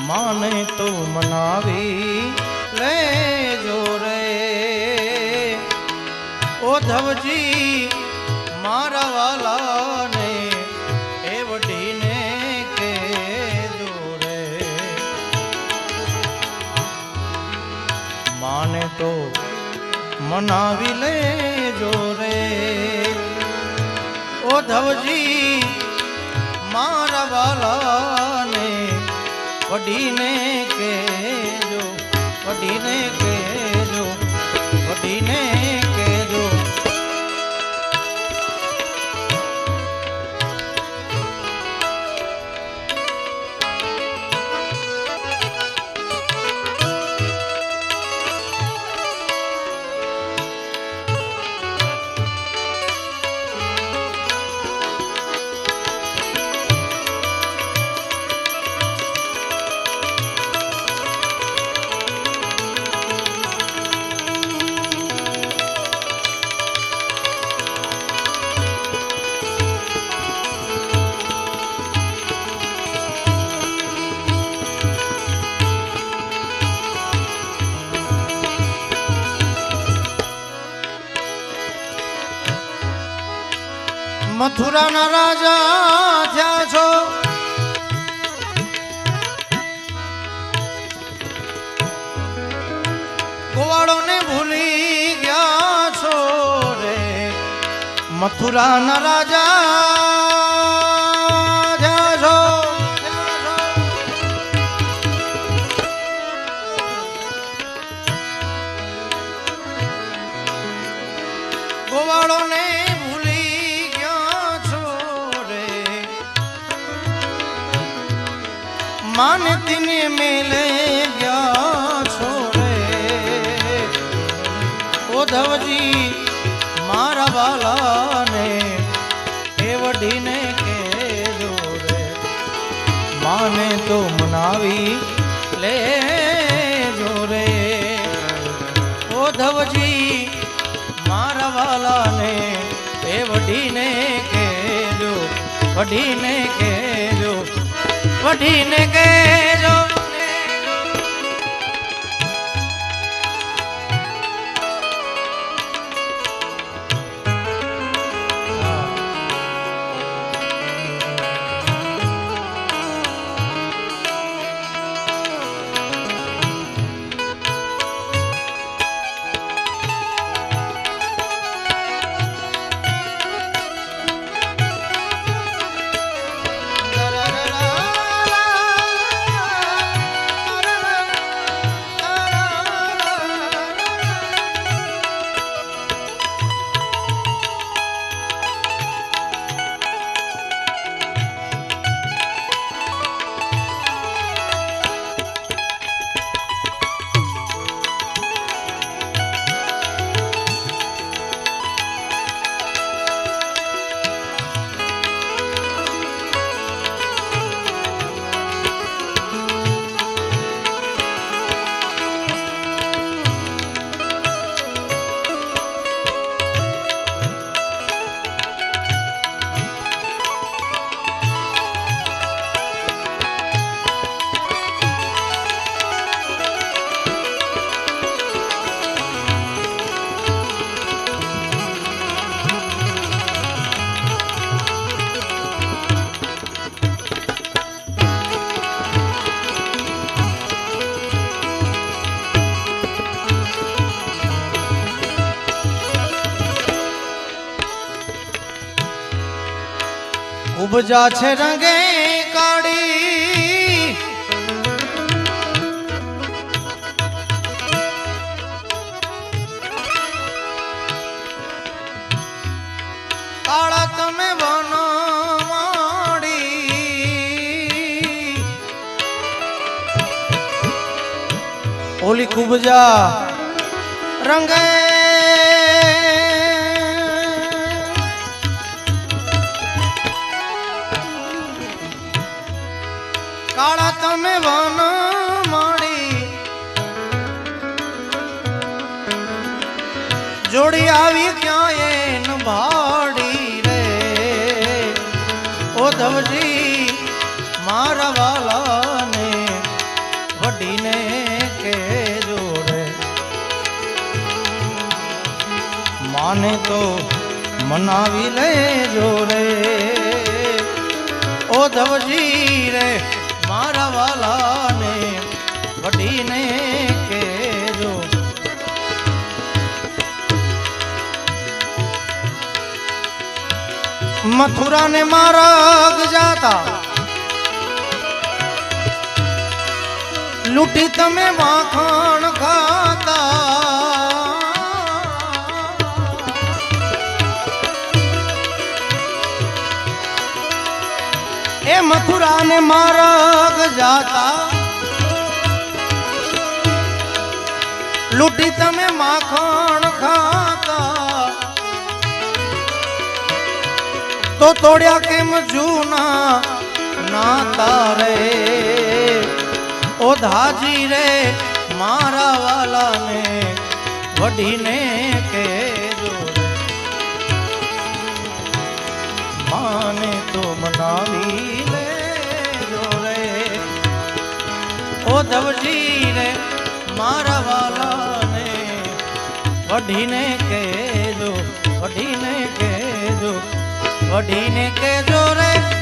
માને તો મનાવી. લેજો રે. ઓ ધવજી, મારા વાલાને એ કે કેજો માને તો મનાવી લેજો રે. ઓ ધવજી, મારા વાલાને વડીને કેજો વડીને કેજો વડીને મથુરાના રાજા થયા છો. ગોવાળોને ભૂલી ગયા છો રે. મથુરાના રાજા માનતીને મેલે ગયા છો રે ઓધવજી મારા વાલાને એ વડીને કેજો રે. માને તો મનાવી લેજો રે. ઓધવજી મારા વાલાને એ વડીને કેજો વડીને કેજો વડીને કેજો ઉપજા છે રંગે કાળી. કાળા તમે બનો ઓલી કુબજા રંગે તમે વન મળી. જોડી આવી ક્યાંય ભાડી રે? ઓ ધવજી, મારા વાલાને વડીને કે જોડે માને તો મનાવી લે જો રે. ઓ ધવજી રે વાલાને વડીને કેજો મથુરાને મારા જાતા. લૂંટી તમે માખણ મથુરાને મારગ જાતા. લૂટી તમે માખણ ખાતા. તો તોડ્યા કેમ જૂના નાતા રે? ઓ ધાજી રે, મારા વાલાને વઢીને કે. માને તો મનાવી ઓ ધવજી રે મારા વાલાને વઢીને કહેજો વઢીને કહેજો વઢીને કહેજો રે.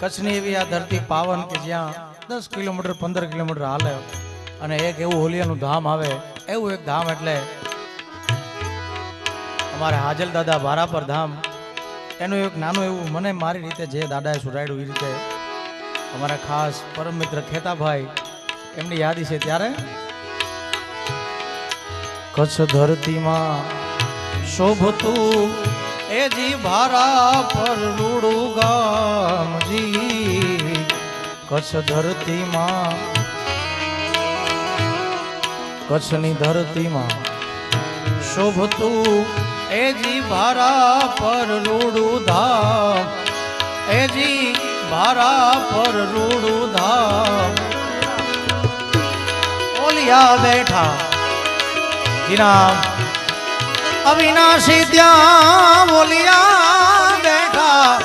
કચ્છની એવી આ ધરતી પાવન કે જ્યાં દસ કિલોમીટર, પંદર કિલોમીટર હાલે અને એક એવું હોલિયાનું ધામ આવે, એવું એક ધામ એટલે અમારે હાજલ દાદા ભારાપર ધામ. એનું એક નાનું એવું મને મારી રીતે જે દાદાએ સુરાડ્યું એ રીતે અમારા ખાસ પરમ મિત્ર ખેતાભાઈ, એમની યાદી છે ત્યારે. કચ્છ ધરતીમાં શોભતું એ જી ભારા પર રૂડું ગામજી, કચ્છ ધરતીમાં, કચ્છની ધરતીમાં શોભતું એ જી ભારા પર રૂડું ધામ એ જી ભારા પર રૂડું ધામ. ઓલિયા બેઠા જીના અવિનાશી ત્યાં બોલિયા બેઠા.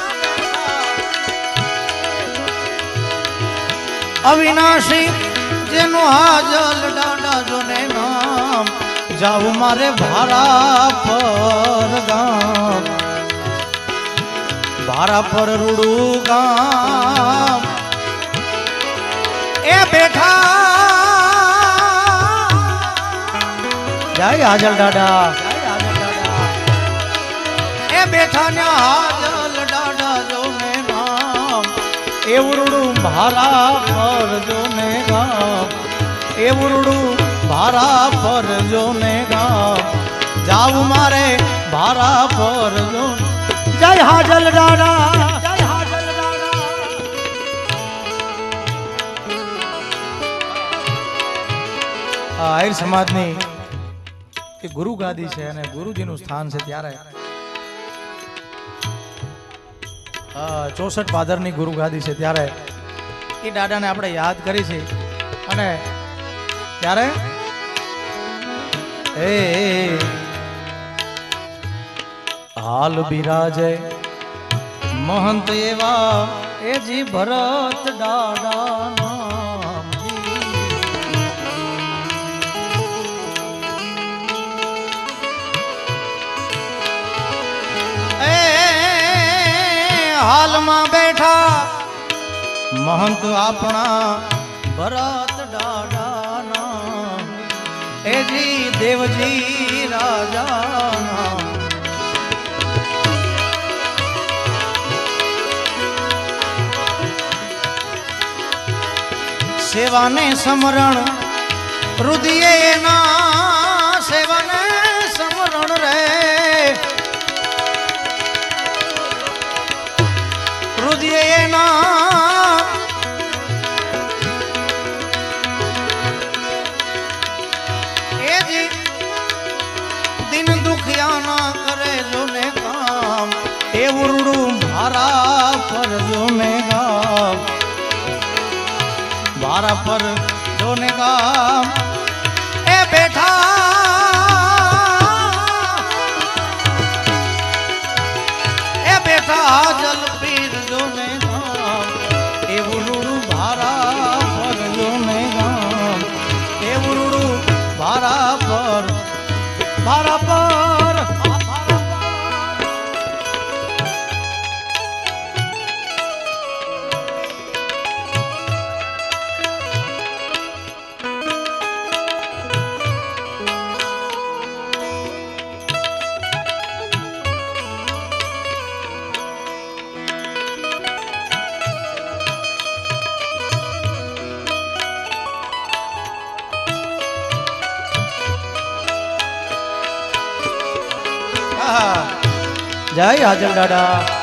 અવિનાશી જેનું હાજલ ડાડા જોને નામ જાવું મારે ભારા પર ગામ. ભારા પર રૂડું ગામ. એ બેઠા. જય હાજલ દાદા. બેઠા હાજલ ભારા પર જોને ગામ. ભારા પર જોને જાવ મારે ભારા પર જો જય હાજલ દાદા જય હાજલ દાદા આ સમાજની કે ગુરુ ગાદી છે અને ગુરુજીનું સ્થાન છે ત્યારે. ચોસઠ પાદરની ગુરુ ગાદી છે ત્યારે એ દાદાને આપણે યાદ કરી છે. અને ત્યારે? એ હાલ બિરાજે મહંત એવા એ જી ભરત દાદા હાથમાં બેઠા મહંત આપણા ભરત દાદાના એજી દેવજી રાજાના સેવાને સમરણ રુદિયે એના મારા પર જોને ગામ. મારા પર જોને ગામ. એ બેઠા જય હાજર દાદા.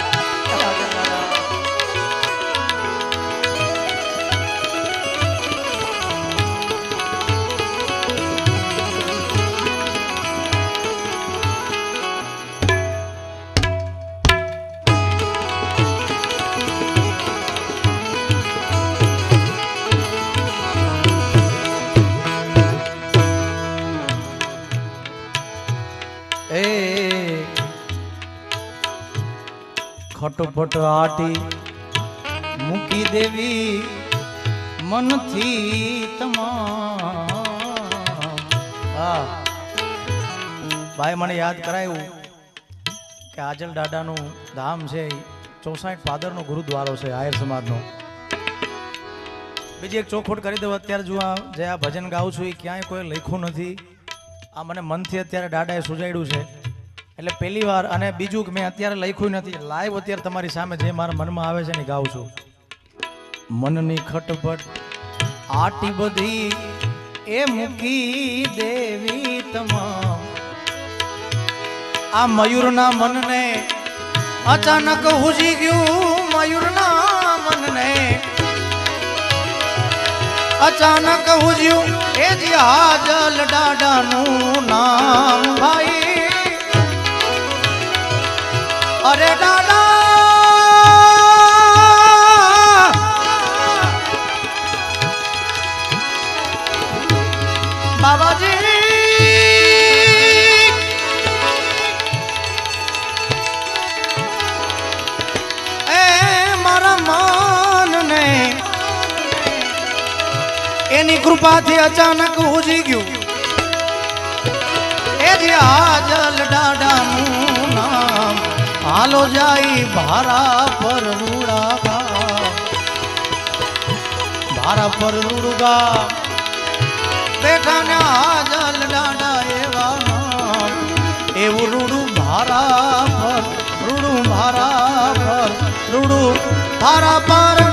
ખટપટ આટી મૂકી દેવી મનથી તમા ભાઈ, મને યાદ કરાયું કે આજલ દાદાનું ધામ છે ચોસાઠ ફાદરનો ગુરુદ્વારો છે આયર સમાજનો. બીજી એક ચોખોટ કરી દઉં અત્યારે જો આ જે આ ભજન ગાઉં છું એ ક્યાંય કોઈ લખ્યું નથી. આ મને મનથી અત્યારે દાદાએ સુજાડ્યું છે. એટલે પહેલી વાર અને બીજું મેં અત્યારે લખ્યું નથી લાઈવ અત્યારે તમારી સામે જે મારા મનમાં આવે છે ને ગાઉં છું. મનની ખટપટ આટી બધી એ મૂકી દેવી તમામ. આ મયુરના મનને અચાનક હુજી ગયું મયુરના મનને. અચાનક હુજ્યું એ જ હાજલ દાદાનું નામ ભાઈ. અરે દાદા! બાબાજી! એ મારા માનને એની કૃપાથી અચાનક ઉજી ગયું. એ જે આજલ દાદાનું હાલો જાય ભારા પર રૂડા ભારા પર રૂડુગા. બેઠા ને હાજલ દાદા એવા એવું રૂડું ભારા પર, રૂડું ભારા પર, રૂડું ભારા પર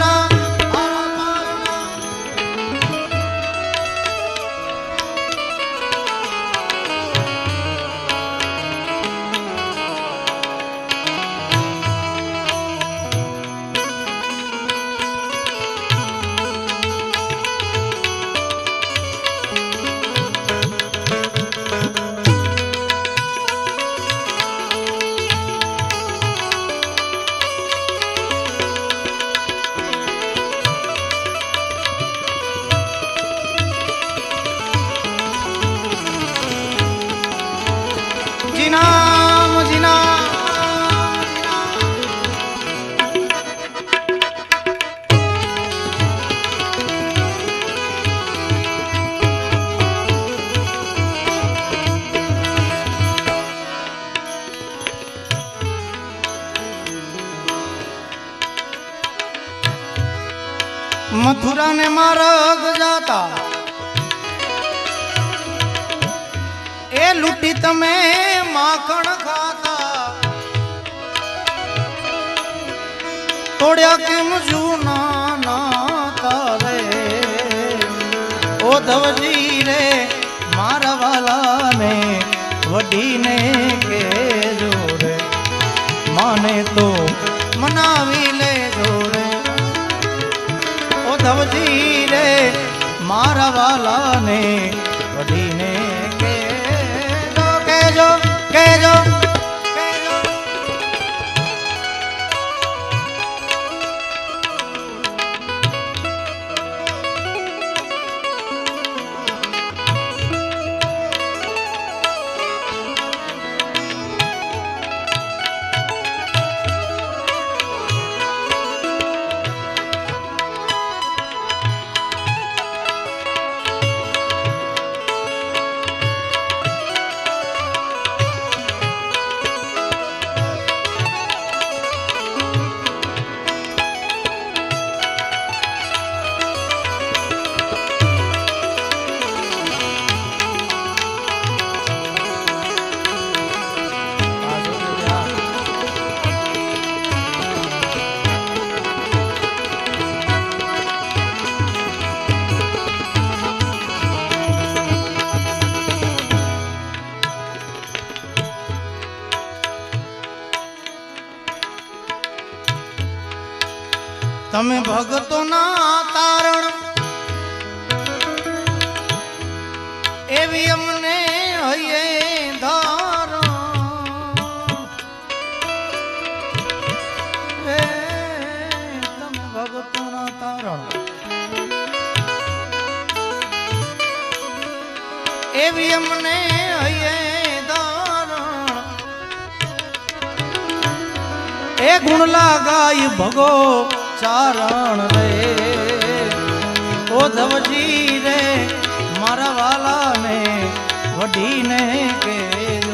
મથુરા ને મારા જાતા લૂંટી તમે માખણ ખાતા. તોડ્યા કેમ જૂના નાતા રે? ઓ ધવજી રે, મારા વાલાને વડીને કેજો રે. માને તો મનાવી લેજો રે. ઓ ધવજી રે, મારા વાલાને વડીને કેજો એવી અમને હૈયે ધારો. તમે ભક્તોના તારણ. એવી અમને હૈયે ધારણ. એ ગુણ લાગાય ભગો ચારણ રે. ઓ ધવજી રે મારા વાલાને વઢીને કેજો